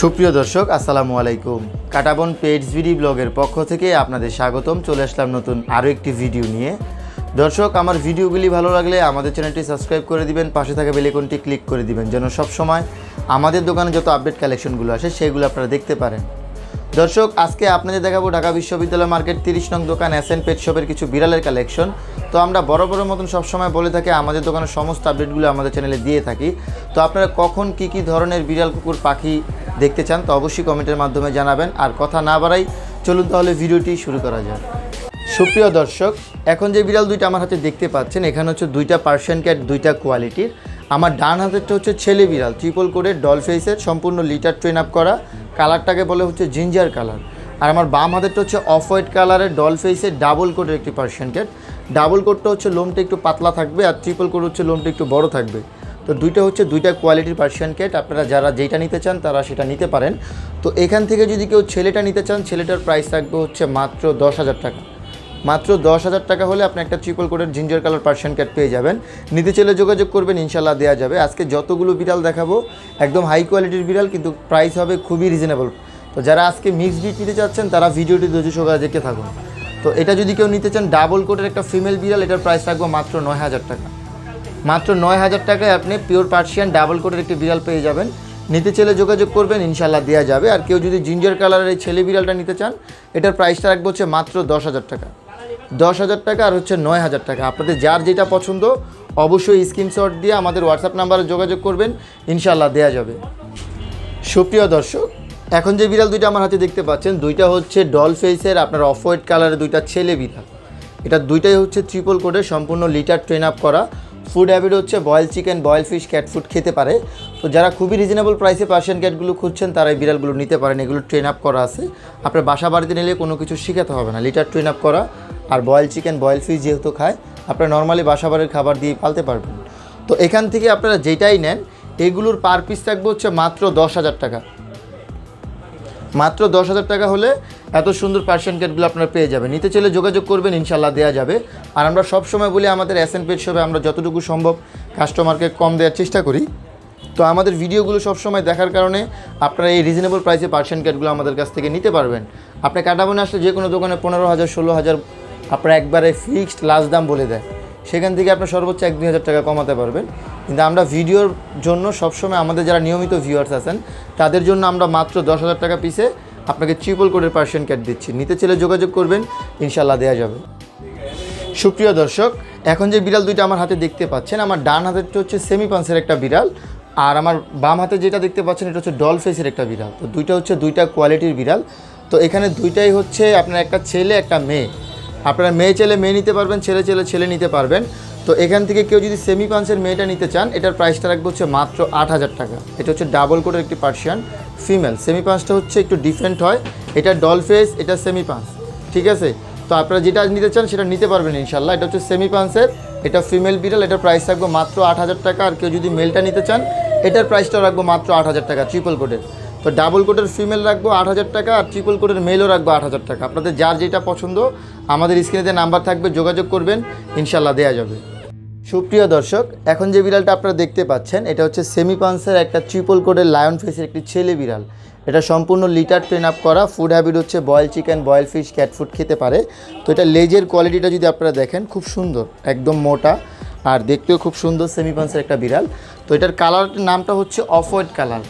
সুপ্রিয় দর্শক, আসসালামু আলাইকুম। কাটাবন পেডস ভিডি ব্লগের পক্ষ থেকে আপনাদের স্বাগতম। চলে আসলাম নতুন আরও একটি ভিডিও নিয়ে। দর্শক, আমার ভিডিওগুলি ভালো লাগলে আমাদের চ্যানেলটি সাবস্ক্রাইব করে দিবেন, পাশে থাকা বেলেকনটি ক্লিক করে দিবেন, যেন সব সময় আমাদের দোকানে যত আপডেট কালেকশনগুলো আসে, সেগুলো আপনারা দেখতে পারেন। দর্শক, আজকে আপনাদের দেখাবো ঢাকা বিশ্ববিদ্যালয় মার্কেট তিরিশ নং দোকান এন পেট শপের কিছু বিড়ালের কালেকশন তো আমরা বড় বড় মতন সবসময় বলে থাকি, আমাদের দোকানের সমস্ত আপডেটগুলো আমাদের চ্যানেলে দিয়ে থাকি। তো আপনারা কখন কি কি ধরনের বিড়াল, কুকুর, পাখি দেখতে চান, তো অবশ্যই কমেন্টের মাধ্যমে জানাবেন। আর কথা না বাড়াই, চলুন তাহলে ভিডিওটি শুরু করা যাক। সুপ্রিয় দর্শক, এখন যে বিড়াল দুইটা আমার হাতে দেখতে পাচ্ছেন, এখানে হচ্ছে দুইটা পার্সিয়ান ক্যাট দুইটা কোয়ালিটির আমার ডান হাতেরটা হচ্ছে ছেলে বিড়াল ট্রিপল কোডের ডল ফেসের সম্পূর্ণ লিটার ট্রেন আপ করা। কালারটাকে বলে হচ্ছে জিঞ্জার কালার আর আমার বাম হাতেরটা হচ্ছে অফ হোয়াইট কালারের ডল ফেসের ডাবল কোডের একটি পার্সিয়ান ক্যাট ডাবল কোডটা হচ্ছে লোমটা একটু পাতলা থাকবে আর ট্রিপল কোড হচ্ছে লোমটা একটু বড় থাকবে। তো দুইটা হচ্ছে দুইটা কোয়ালিটির পার্সিয়ান কেট আপনারা যারা যেটা নিতে চান তারা সেটা নিতে পারেন। তো এখান থেকে যদি কেউ ছেলেটা নিতে চান, ছেলেটার প্রাইস থাকবে হচ্ছে মাত্র দশ হাজার টাকা। মাত্র দশ হাজার টাকা হলে আপনি একটা ট্রিপল কোডের জিঞ্জার কালার পার্সিয়ান ক্যাট পেয়ে যাবেন। নিতে চাইলে যোগাযোগ করবেন ইনশাল্লাহ দেওয়া যাবে। আজকে যতগুলো বিড়াল দেখাবো, একদম হাই কোয়ালিটির বিড়াল, কিন্তু প্রাইস হবে খুবই রিজনেবল তো যারা আজকে মিক্স বিট নিতে চাচ্ছেন, তারা ভিডিওটি ধৈর্য সহকারে দেখতে থাকুন। তো এটা যদি কেউ নিতে চান ডাবল কোডের একটা ফিমেল বিড়াল, এটার প্রাইস থাকবে মাত্র নয় হাজার টাকা। মাত্র নয় হাজার টাকায় আপনি পিওর পার্সিয়ান ডাবল কোডের একটি বিড়াল পেয়ে যাবেন। নিতে চাইলে যোগাযোগ করবেন ইনশাল্লাহ দেওয়া যাবে। আর কেউ যদি জিঞ্জার কালারের এই ছেলে বিড়ালটা নিতে চান, এটার প্রাইসটা রাখব হচ্ছে মাত্র দশ হাজার টাকা। দশ হাজার টাকা আর হচ্ছে নয় হাজার টাকা। আপনাদের যার যেটা পছন্দ, অবশ্যই স্ক্রিনশট দিয়ে আমাদের হোয়াটসঅ্যাপ নাম্বারে যোগাযোগ করবেন ইনশাল্লাহ দেওয়া যাবে। সুপ্রিয় দর্শক, এখন যে বিড়াল দুইটা আমার হাতে দেখতে পাচ্ছেন, দুইটা হচ্ছে ডল ফেসের আপনার অফ হোয়াইট কালারের দুইটা ছেলে বিড়াল। এটা দুইটাই হচ্ছে ট্রিপল কোডে সম্পূর্ণ লিটার ট্রেন আপ করা। ফুড হ্যাবিট হচ্ছে, boil chicken, boil fish, cat food খেতে পারে। তো যারা খুবই রিজনেবল প্রাইসে পার্সিয়ান ক্যাটগুলো খুঁজছেন, তারা এই বিড়ালগুলো নিতে পারেন, এগুলো ট্রেন আপ করা আছে। আপনার বাসা বাড়িতে নিলে কোনো কিছু শেখাতে হবে না লিটার ট্রেন আপ করা। আর বয়েল চিকেন, বয়েল ফিশ যেহেতু খায়, আপনারা নর্মালি বাসা বাড়ির খাবার দিয়ে পালতে পারবেন। তো এখান থেকে আপনারা যেটাই নেন, এগুলোর পার পিস থাকবে হচ্ছে মাত্র দশ হাজার টাকা। মাত্র দশ হাজার টাকা হলে এত সুন্দর পার্সিয়ান ক্যাটগুলো আপনারা পেয়ে যাবেন। নিতে চাইলে যোগাযোগ করবেন ইনশাল্লাহ দেওয়া যাবে। আর আমরা সব সময় বলি, আমাদের এন পেট শপে আমরা যতটুকু সম্ভব কাস্টমারকে কম দেওয়ার চেষ্টা করি। তো আমাদের ভিডিওগুলো সবসময় দেখার কারণে আপনারা এই রিজনেবল প্রাইসে পার্সিয়ান ক্যাটগুলো আমাদের কাছ থেকে নিতে পারবেন। আপনি কাটাবনে আসলে যে কোনো দোকানে পনেরো হাজার, ষোলো হাজার আপনারা একবারে ফিক্সড লাস্ট দাম বলে দেয়। সেখান থেকে আপনার সর্বোচ্চ এক দুই হাজার টাকা কমাতে পারবেন। কিন্তু আমরা ভিডিওর জন্য সবসময় আমাদের যারা নিয়মিত ভিউয়ার্স আছেন, তাদের জন্য আমরা মাত্র দশ হাজার টাকা পিসে আপনাকে ট্রিপল কোডের পার্সিয়ান ক্যাট দিচ্ছি। নিতে চাইলে যোগাযোগ করবেন ইনশাল্লাহ দেওয়া যাবে। সুপ্রিয় দর্শক, এখন যে বিড়াল দুইটা আমার হাতে দেখতে পাচ্ছেন, আমার ডান হাতেরটা হচ্ছে সেমি পান্সের একটা বিড়াল, আর আমার বাম হাতে যেটা দেখতে পাচ্ছেন, এটা হচ্ছে ডল ফেসের একটা বিড়াল। তো দুইটা হচ্ছে দুইটা কোয়ালিটির বিড়াল। তো এখানে দুইটাই হচ্ছে আপনার একটা ছেলে, একটা মেয়ে। আপনারা মেয়ে ছেলে, মেয়ে নিতে পারবেন, ছেলে ছেলে ছেলে নিতে পারবেন। তো এখান থেকে কেউ যদি সেমি পান্সের মেয়েটা নিতে চান, এটার প্রাইসটা রাখব হচ্ছে মাত্র আট হাজার টাকা। এটা হচ্ছে ডাবল কোডের একটি পার্সিয়ান ফিমেল সেমি পান্সটা হচ্ছে একটু ডিফারেন্ট হয়। এটা ডল ফেস এটা সেমি পান্স ঠিক আছে? তো আপনারা যেটা নিতে চান, সেটা নিতে পারবেন ইনশাল্লাহ এটা হচ্ছে সেমি পান্সের এটা ফিমেল বিড়াল, এটার প্রাইস রাখব মাত্র আট হাজার টাকা। আর কেউ যদি মেলটা নিতে চান, এটার প্রাইসটা রাখব মাত্র আট হাজার টাকা ট্রিপল কোডের তো ডাবল কোডের ফিমেল রাখব আট হাজার টাকা আর ট্রিপল কোডের মেলও রাখব আট হাজার টাকা। আপনাদের যার যেটা পছন্দ, আমাদের স্ক্রিনে যে নাম্বার থাকবে, যোগাযোগ করবেন ইনশাল্লাহ দেওয়া যাবে। সুপ্রিয় দর্শক, এখন যে বিড়ালটা আপনারা দেখতে পাচ্ছেন, এটা হচ্ছে সেমি পান্সের একটা ট্রিপল কোডের লায়ন ফেসের একটি ছেলে বিড়াল। এটা সম্পূর্ণ লিটার ট্রেন আপ করা ফুড হ্যাবিট হচ্ছে boil chicken boil fish cat food খেতে পারে। তো এটা লেজের কোয়ালিটিটা যদি আপনারা দেখেন, খুব সুন্দর, একদম মোটা, আর দেখতেও খুব সুন্দর সেমি পান্সের একটা বিড়াল। তো এটার কালার নামটা হচ্ছে off white colour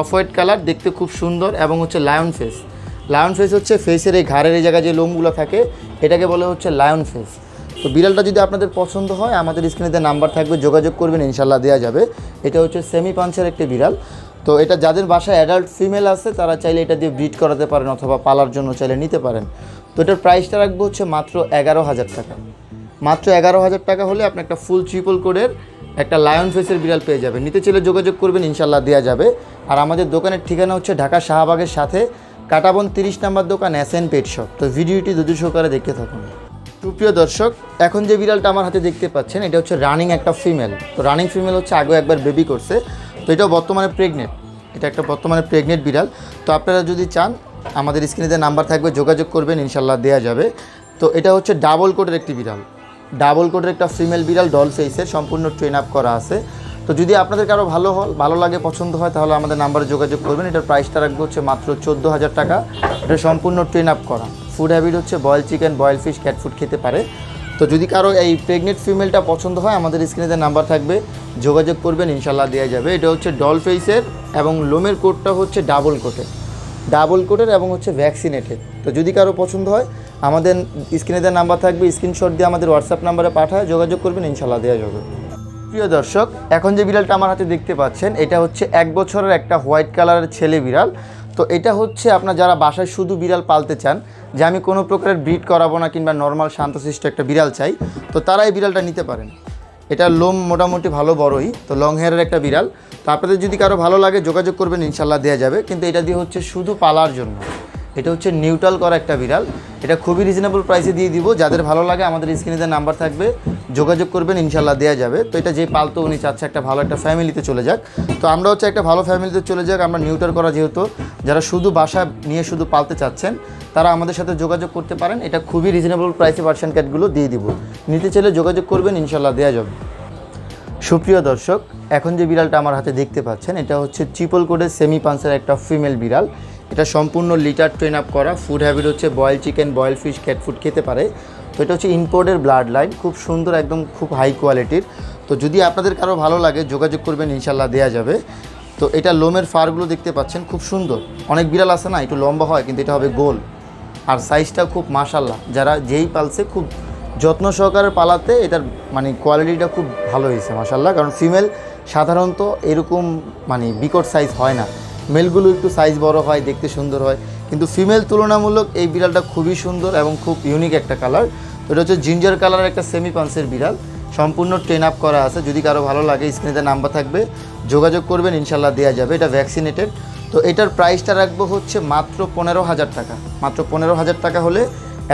off white colour দেখতে খুব সুন্দর এবং হচ্ছে লায়ন ফেস লায়ন ফেস হচ্ছে ফেসের এই ঘাড়ের এই জায়গায় যে লোমগুলো থাকে, এটাকে বলে হচ্ছে লায়ন ফেস তো বিড়ালটা যদি আপনাদের পছন্দ হয়, আমাদের স্ক্রিনেতে নাম্বার থাকবে, যোগাযোগ করবেন ইনশাল্লাহ দেওয়া যাবে। এটা হচ্ছে সেমি পাঞ্চের একটি বিড়াল। তো এটা যাদের বাসায় অ্যাডাল্ট ফিমেল আছে, তারা চাইলে এটা দিয়ে ব্রিড করাতে পারেন অথবা পালার জন্য চাইলে নিতে পারেন। তো এটার প্রাইসটা রাখব হচ্ছে মাত্র এগারো হাজার টাকা। মাত্র এগারো হাজার টাকা হলে আপনি একটা ফুল ট্রিপল কোডের একটা লায়ন ফেসের বিড়াল পেয়ে যাবেন নিতে চাইলে যোগাযোগ করবেন ইনশাল্লাহ দেওয়া যাবে। আর আমাদের দোকানের ঠিকানা হচ্ছে ঢাকা শাহবাগের সাথে কাটাবন তিরিশ নাম্বার দোকান এন পেট শপ তো ভিডিওটি দুদু সহকারে দেখতে থাকুন। সুপ্রিয় দর্শক, এখন যে বিড়ালটা আমার হাতে দেখতে পাচ্ছেন, এটা হচ্ছে রানিং একটা ফিমেল তো রানিং ফিমেল হচ্ছে আগেও একবার বেবি করছে। তো এটাও বর্তমানে প্রেগনেন্ট এটা একটা বর্তমানে প্রেগনেন্ট বিড়াল। তো আপনারা যদি চান, আমাদের স্ক্রিনে যে নাম্বার থাকবে, যোগাযোগ করবেন ইনশাল্লাহ দেওয়া যাবে। তো এটা হচ্ছে ডাবল কোডের একটি বিড়াল। ডাবল কোডের একটা ফিমেল বিড়াল ডল ফেসের সম্পূর্ণ ট্রেন আপ করা আছে। তো যদি আপনাদের কারও ভালো হল ভালো লাগে, পছন্দ হয়, তাহলে আমাদের নাম্বারে যোগাযোগ করবেন। এটার প্রাইসটা রাখব হচ্ছে মাত্র চোদ্দ হাজার টাকা। এটা সম্পূর্ণ ট্রেন আপ করা। ফুড হ্যাবিট হচ্ছে boil chicken boil fish cat food খেতে পারে। তো যদি কারও এই প্রেগনেন্ট ফিমেলটা পছন্দ হয়, আমাদের স্ক্রিনে নাম্বার থাকবে। যোগাযোগ করবেন ইনশাল্লাহ দেওয়া যাবে। এটা হচ্ছে ডল ফেসের এবং লোমের কোটটা হচ্ছে ডাবল কোটের ডাবল কোটের এবং হচ্ছে ভ্যাকসিনেটেড তো যদি কারও পছন্দ হয়, আমাদের স্ক্রিনে দেওয়া নাম্বার থাকবে স্ক্রিনশট দিয়ে আমাদের হোয়াটসঅ্যাপ নাম্বারে পাঠায়, যোগাযোগ করবেন ইনশাল্লাহ দেওয়া যাবে। প্রিয় দর্শক, এখন যে বিড়ালটা আমার হাতে দেখতে পাচ্ছেন, এটা হচ্ছে এক বছরের একটা হোয়াইট কালারের ছেলে বিড়াল। তো এটা হচ্ছে আপনার যারা বাসায় শুধু বিড়াল পালতে চান, যে আমি কোনো প্রকারের ব্রিড করাবো না কিংবা নর্মাল শান্তশিষ্ট একটা বিড়াল চাই, তো তারা এই বিড়ালটা নিতে পারেন। এটা লোম মোটামুটি ভালো বড়ই, তো লং হেয়ারের একটা বিড়াল। তো আপনাদের যদি কারও ভালো লাগে, যোগাযোগ করবেন, ইনশাল্লাহ দেওয়া যাবে। কিন্তু এটা দিয়ে হচ্ছে শুধু পালার জন্য। এটা হচ্ছে নিউট্রাল করা একটা বিড়াল। এটা খুবই রিজনেবল প্রাইসে দিয়ে দিব। যাদের ভালো লাগে, আমাদের স্ক্রিনে নাম্বার থাকবে। যোগাযোগ করবেন ইনশাল্লাহ দেওয়া যাবে। তো এটা যে পালতো, উনি চাচ্ছে একটা ভালো একটা ফ্যামিলিতে চলে যাক। তো আমরা হচ্ছে একটা ভালো ফ্যামিলিতে চলে যাক। আমরা নিউট্রাল করা যেহেতু, যারা শুধু বাসা নিয়ে শুধু পালতে চাচ্ছেন, তারা আমাদের সাথে যোগাযোগ করতে পারেন। এটা খুবই রিজনেবল প্রাইসে পার্সেন্ট ক্যাটগুলো দিয়ে দিব। নিতে চাইলে যোগাযোগ করবেন ইনশাল্লাহ দেওয়া যাবে। সুপ্রিয় দর্শক, এখন যে বিড়ালটা আমার হাতে দেখতে পাচ্ছেন, এটা হচ্ছে ট্রিপল কোডের সেমি পান্সের একটা ফিমেল বিড়াল। এটা সম্পূর্ণ লিটার ট্রেন আপ করা। ফুড হ্যাবিট হচ্ছে boil chicken boil fish cat food খেতে পারে। তো এটা হচ্ছে ইম্পোর্টের ব্লাড লাইন খুব সুন্দর, একদম খুব হাই কোয়ালিটির তো যদি আপনাদের কারও ভালো লাগে, যোগাযোগ করবেন ইনশাল্লাহ দেওয়া যাবে। তো এটা লোমের ফারগুলো দেখতে পাচ্ছেন, খুব সুন্দর। অনেক বিড়াল আছে না, একটু লম্বা হয়, কিন্তু এটা হবে গোল। আর সাইজটা খুব মাশাল্লাহ যারা যেই পালছে, খুব যত্ন সহকারে পালাতে, এটার মানে কোয়ালিটিটা খুব ভালো হয়েছে মাশাল্লাহ কারণ ফিমেল সাধারণত এরকম মানে বিকট সাইজ হয় না। মেলগুলো একটু সাইজ বড় হয়, দেখতে সুন্দর হয়। কিন্তু ফিমেল তুলনামূলক এই বিড়ালটা খুবই সুন্দর এবং খুব ইউনিক একটা কালার এটা হচ্ছে জিঞ্জার কালার একটা সেমি পান্সের বিড়াল। সম্পূর্ণ ট্রেন আপ করা আছে। যদি কারও ভালো লাগে স্ক্রিনেতে নাম্বার থাকবে। যোগাযোগ করবেন ইনশাল্লাহ দেওয়া যাবে। এটা ভ্যাকসিনেটেড তো এটার প্রাইসটা রাখব হচ্ছে মাত্র পনেরো হাজার টাকা। মাত্র পনেরো হাজার টাকা হলে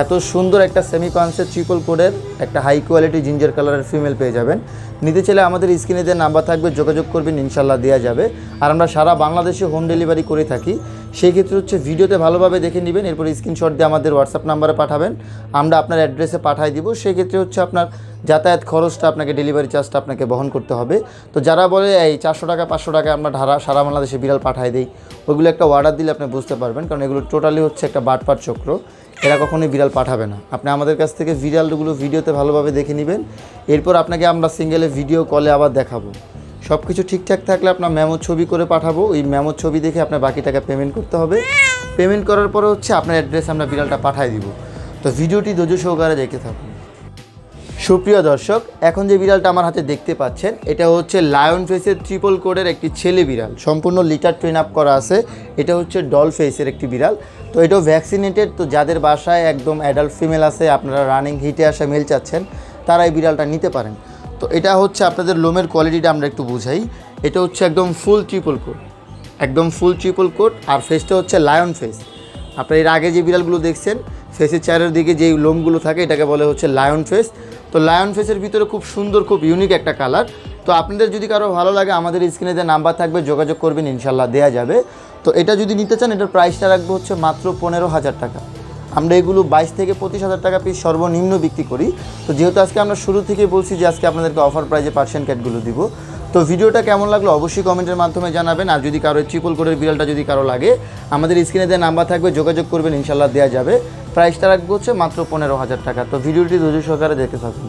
এত সুন্দর একটা সেমি পান্সের ট্রিপল কোডের একটা হাই কোয়ালিটি জিঞ্জার কালারের ফিমেল পেয়ে যাবেন। নিতে চাইলে আমাদের স্ক্রিনে যে নাম্বার থাকবে, যোগাযোগ করবেন ইনশাল্লাহ দেওয়া যাবে। আর আমরা সারা বাংলাদেশে হোম ডেলিভারি করে থাকি। সেই ক্ষেত্রে হচ্ছে ভিডিওতে ভালোভাবে দেখে নেবেন, এরপর স্ক্রিনশট দিয়ে আমাদের হোয়াটসঅ্যাপ নাম্বারে পাঠাবেন। আমরা আপনার অ্যাড্রেসে পাঠিয়ে দিব। সেই ক্ষেত্রে হচ্ছে আপনার যাতায়াত খরচটা, আপনাকে ডেলিভারি চার্জটা আপনাকে বহন করতে হবে। তো যারা বলে, এই চারশো টাকা, পাঁচশো টাকা আমরা ধারা সারা বাংলাদেশে বিড়াল পাঠাই দিই। ওইগুলো একটা অর্ডার দিলে আপনি বুঝতে পারবেন, কারণ এগুলো টোটালি হচ্ছে একটা বাটপাট চক্র। এরা কখনোই বিড়াল পাঠাবে না। আপনি আমাদের কাছ থেকে বিড়ালগুলো ভিডিওতে ভালোভাবে দেখে নেবেন। এরপর আপনাকে আমরা সিঙ্গেলে ভিডিও কলে আবার দেখাবো। সব কিছু ঠিকঠাক থাকলে আপনার মেমো ছবি করে পাঠাবো। ওই মেমো ছবি দেখে আপনার বাকি টাকা পেমেন্ট করতে হবে। পেমেন্ট করার পরে হচ্ছে আপনার অ্যাড্রেস আমরা বিড়ালটা পাঠিয়ে দিব। তো ভিডিওটি ধৈর্য সহকারে দেখে থাকুন। সুপ্রিয় দর্শক, এখন যে বিড়ালটা আমার হাতে দেখতে পাচ্ছেন, এটা হচ্ছে লায়ন ফেসের ট্রিপল কোডের একটি ছেলে বিড়াল। সম্পূর্ণ লিটার ট্রেন আপ করা আছে। এটা হচ্ছে ডল ফেসের একটি বিড়াল। তো এটাও ভ্যাকসিনেটেড তো যাদের বাসায় একদম অ্যাডাল্ট ফিমেল আছে, আপনারা রানিং হিটে আসা মেল চাচ্ছেন, তারা এই বিড়ালটা নিতে পারেন। তো এটা হচ্ছে আপনাদের লোমের কোয়ালিটিটা আমরা একটু বুঝাই। এটা হচ্ছে একদম ফুল ট্রিপল কোড একদম ফুল ট্রিপল কোড আর ফেসটা হচ্ছে লায়ন ফেস আপনার এর আগে যে বিড়ালগুলো দেখছেন ফেসের চারের দিকে যেই লোমগুলো থাকে, এটাকে বলে হচ্ছে লায়ন ফেস তো লায়ন ফেসের ভিতরে খুব সুন্দর, খুব ইউনিক একটা কালার তো আপনাদের যদি কারও ভালো লাগে, আমাদের স্ক্রিনে যে নাম্বার থাকবে, যোগাযোগ করবেন ইনশাল্লাহ দেওয়া যাবে। তো এটা যদি নিতে চান, এটার প্রাইসটা রাখব হচ্ছে মাত্র পনেরো হাজার টাকা। আমরা এগুলো বাইশ থেকে পঁচিশ হাজার টাকা পিস সর্বনিম্ন বিক্রি করি। তো যেহেতু আজকে আমরা শুরু থেকে বলছি যে আজকে আপনাদেরকে অফার প্রাইজে পার্সেন্ট ক্যাটগুলো দিব, তো ভিডিওটা কেমন লাগল অবশ্যই কমেন্টের মাধ্যমে জানাবেন। আর যদি কারও ট্রিপল কোডের বিড়ালটা যদি কারও লাগে, আমাদের স্ক্রিনে দেওয়া নাম্বার থাকবে, যোগাযোগ করবেন ইনশাল্লাহ দেওয়া যাবে। প্রাইসটা রাখব হচ্ছে মাত্র পনেরো হাজার টাকা। তো ভিডিওটি ধৈর্য সহকারে দেখে থাকুন।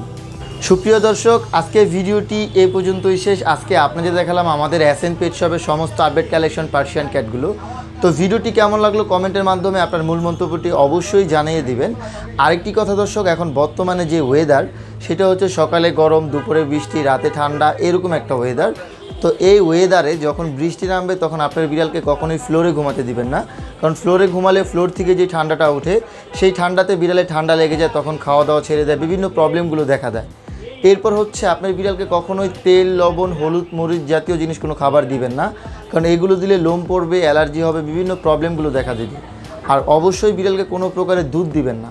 সুপ্রিয় দর্শক, আজকে ভিডিওটি এই পর্যন্তই শেষ। আজকে আপনাদের দেখালাম আমাদের এন পেট শপের সমস্ত আপডেট কালেকশন পার্সিয়ান ক্যাটগুলো তো ভিডিওটি কেমন লাগল কমেন্টের মাধ্যমে আপনার মূল মন্তব্যটি অবশ্যই জানিয়ে দিবেন। আরেকটি কথা দর্শক, এখন বর্তমানে যে ওয়েদার সেটা হচ্ছে সকালে গরম, দুপুরে বৃষ্টি, রাতে ঠান্ডা, এরকম একটা ওয়েদার তো এই ওয়েদারে যখন বৃষ্টি নামবে, তখন আপনার বিড়ালকে কখনোই ফ্লোরে ঘুমাতে দিবেন না। কারণ ফ্লোরে ঘুমালে ফ্লোর থেকে যে ঠান্ডাটা ওঠে, সেই ঠান্ডাতে বিড়ালে ঠান্ডা লেগে যায়, তখন খাওয়া দাওয়া ছেড়ে দেয়, বিভিন্ন প্রবলেমগুলো দেখা দেয়। এরপর হচ্ছে আপনার বিড়ালকে কখনোই তেল, লবণ, হলুদ, মরিচ জাতীয় জিনিস কোনো খাবার দিবেন না। কারণ এগুলো দিলে লোম পড়বে, অ্যালার্জি হবে, বিভিন্ন প্রবলেমগুলো দেখা দেবে। আর অবশ্যই বিড়ালকে কোনো প্রকারের দুধ দিবেন না।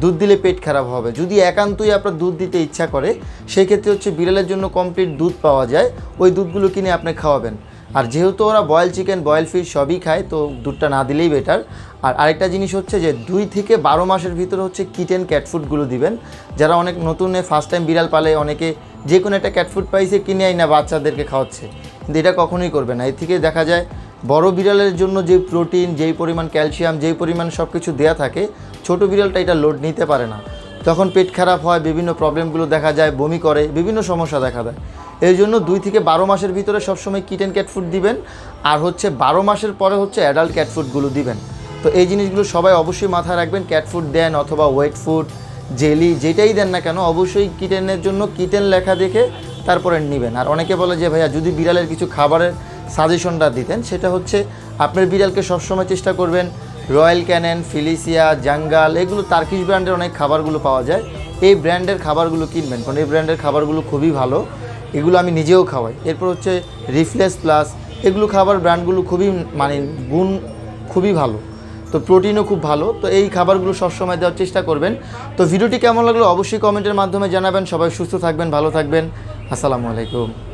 দুধ দিলে পেট খারাপ হবে। যদি একান্তই আপনার দুধ দিতে ইচ্ছা করে সেই ক্ষেত্রে হচ্ছে বিড়ালের জন্য কমপ্লিট দুধ পাওয়া যায়। ওই দুধগুলো কিনে আপনি খাওয়াবেন। আর যেহেতু ওরা বয়েল চিকেন বয়েল ফিশ সবই খায়, তো দুধটা না দিলেই বেটার আর আরেকটা জিনিস হচ্ছে যে, দুই থেকে বারো মাসের ভিতরে হচ্ছে কিটেন ক্যাটফুডগুলো দিবেন। যারা অনেক নতুন ফার্স্ট টাইম বিড়াল পালে, অনেকে যে কোনো একটা ক্যাটফুড পাইছে, কিনে আইনা বাচ্চাদেরকে খাওয়াচ্ছে। কিন্তু এটা কখনোই করবে না। এর থেকে দেখা যায়, বড় বিড়ালের জন্য যে প্রোটিন যেই পরিমাণ ক্যালসিয়াম যেই পরিমাণ সব কিছু দেওয়া থাকে ছোট বিড়ালটা এটা লোড নিতে পারে না। তখন পেট খারাপ হয়, বিভিন্ন প্রবলেমগুলো দেখা যায়, বমি করে, বিভিন্ন সমস্যা দেখা দেয়। এই জন্য দুই থেকে বারো মাসের ভিতরে সবসময় কিটেন ক্যাট ফুড দিবেন, আর হচ্ছে বারো মাসের পরে হচ্ছে অ্যাডাল্ট ক্যাট ফুডগুলো দিবেন। তো এই জিনিসগুলো সবাই অবশ্যই মাথায় রাখবেন ক্যাট ফুড দেন অথবা ওয়েট ফুড জেলি যেটাই দেন না কেন, অবশ্যই কিটেনের জন্য কিটেন লেখা দেখে তারপরে নেবেন। আর অনেকে বলে যে, ভাইয়া, যদি বিড়ালের কিছু খাবারের সাজেশনটা দিতেন, সেটা হচ্ছে আপনার বিড়ালকে সবসময় চেষ্টা করবেন রয়্যাল ক্যানেন, ফিলিসিয়া, জাঙ্গাল, এগুলো তার্কিশ ব্র্যান্ডের অনেক খাবারগুলো পাওয়া যায়। এই ব্র্যান্ডের খাবারগুলো কিনবেন, কারণ এই ব্র্যান্ডের খাবারগুলো খুবই ভালো। এগুলো আমি নিজেও খাওয়াই। এরপর হচ্ছে রিফ্লেস প্লাস এগুলো খাবার ব্র্যান্ডগুলো খুবই মানে গুণ খুবই ভালো। তো প্রোটিনও খুব ভালো। তো এই খাবারগুলো সবসময় দেওয়ার চেষ্টা করবেন। তো ভিডিওটি কেমন লাগল অবশ্যই কমেন্টের মাধ্যমে জানাবেন। সবাই সুস্থ থাকবেন, ভালো থাকবেন। আসসালামু আলাইকুম।